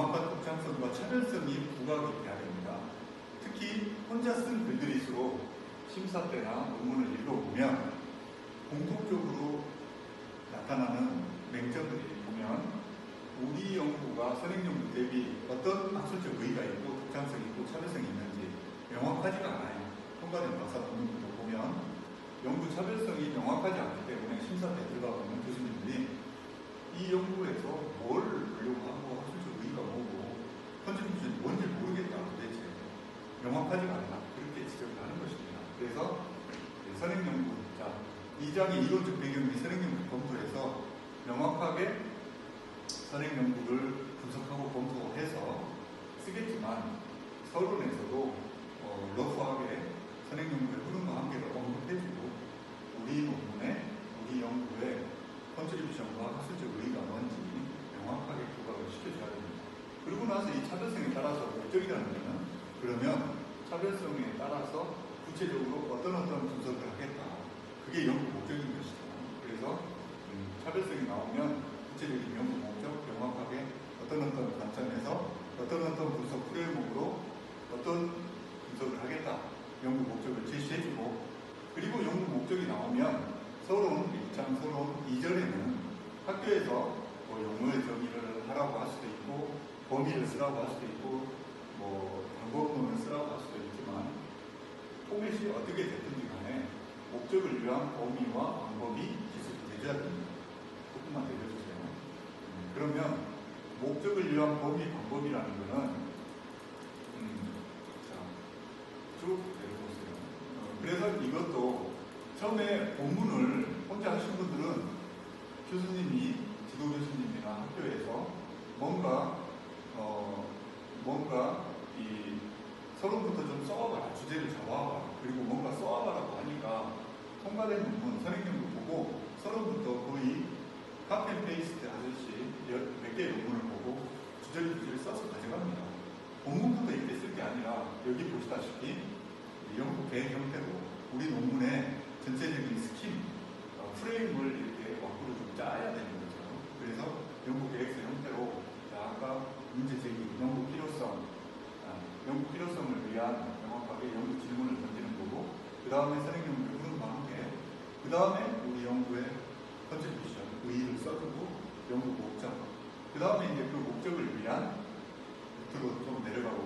정확한 독창성과 차별성이 부각이 돼야 됩니다. 특히 혼자 쓴 글들일수록 심사 때나 논문을 읽어보면 공통적으로 나타나는 맹점들이 보면 우리 연구가 선행 연구 대비 어떤 학술적 의의가 있고 독창성이 있고 차별성이 있는지 명확하지가 않아요. 통과된 박사 논문도 보면 연구 차별성이 명확하지 않기 때문에 심사 때 들어가 보면 교수님들이 이 연구에 2장의 이론적 배경이 선행 연구 검토해서 명확하게 선행 연구를 분석하고 검토해서 쓰겠지만 서론에서도 어, 러프하게 선행 연구의 흐름과 한계를 언급해주고 우리 논문에 우리 연구에 컨트리뷰션과 학술적 의의가 뭔지 명확하게 부각을 시켜줘야 됩니다. 그리고 나서 이 차별성에 따라서 목적이라는 것은 그러면 차별성에 따라서 구체적으로 어떤 어떤 분석을 하겠다. 그게 연구 목적인 것이죠. 그래서 음, 차별성이 나오면 구체적인 연구 목적 명확하게 어떤 어떤 관점에서 어떤 어떤 분석 프레임으로 어떤 분석을 하겠다. 연구 목적을 제시해주고 그리고 연구 목적이 나오면 서론 1장 서론 2절에는 학교에서 뭐 용어의 정의를 하라고 할 수도 있고 범위를 쓰라고 할 수도 있고 뭐 방법론을 쓰라고 할 수도 있지만 포맷이 어떻게 됐든지 간에 목적을 위한 범위와 방법이 되줘야 됩니다. 조금만 내려주세요. 음, 그러면 위한 범위 방법이라는 것은 음, 자, 쭉 내려보세요. 어, 그래서 이것도 처음에 본문을 혼자 하신 분들은 교수님이 지도 교수님이나 학교에서 뭔가 어 뭔가 이 서론부터 좀 써와봐라 주제를 잡아와봐라 그리고 뭔가 써와봐라고 하니까 통과된 부분 선행연구 보고 서론부터 거의 카펜 페이스트 하듯이 몇 개의 논문을 보고 주제를 주제를 써서 가져갑니다. 본문부터 이렇게 쓸 게 아니라 여기 보시다시피 계획 형태로 우리 논문의 전체적인 스킨, 어, 프레임을 이렇게枠으로 좀 짜야 되는 거죠. 그래서 연구 계획서 형태로 자, 아까 문제 제기, 연구 필요성, 아, 연구 필요성을 위한 명확하게 연구 질문을 던지는 거고, 그 다음에 선행 연구 흐름과 함께, 그 다음에 우리 연구의 컨트리뷰션, 의의를 써주고, 연구 목적, 그 다음에 이제 그 목적을 위한 밑으로 좀 내려가 보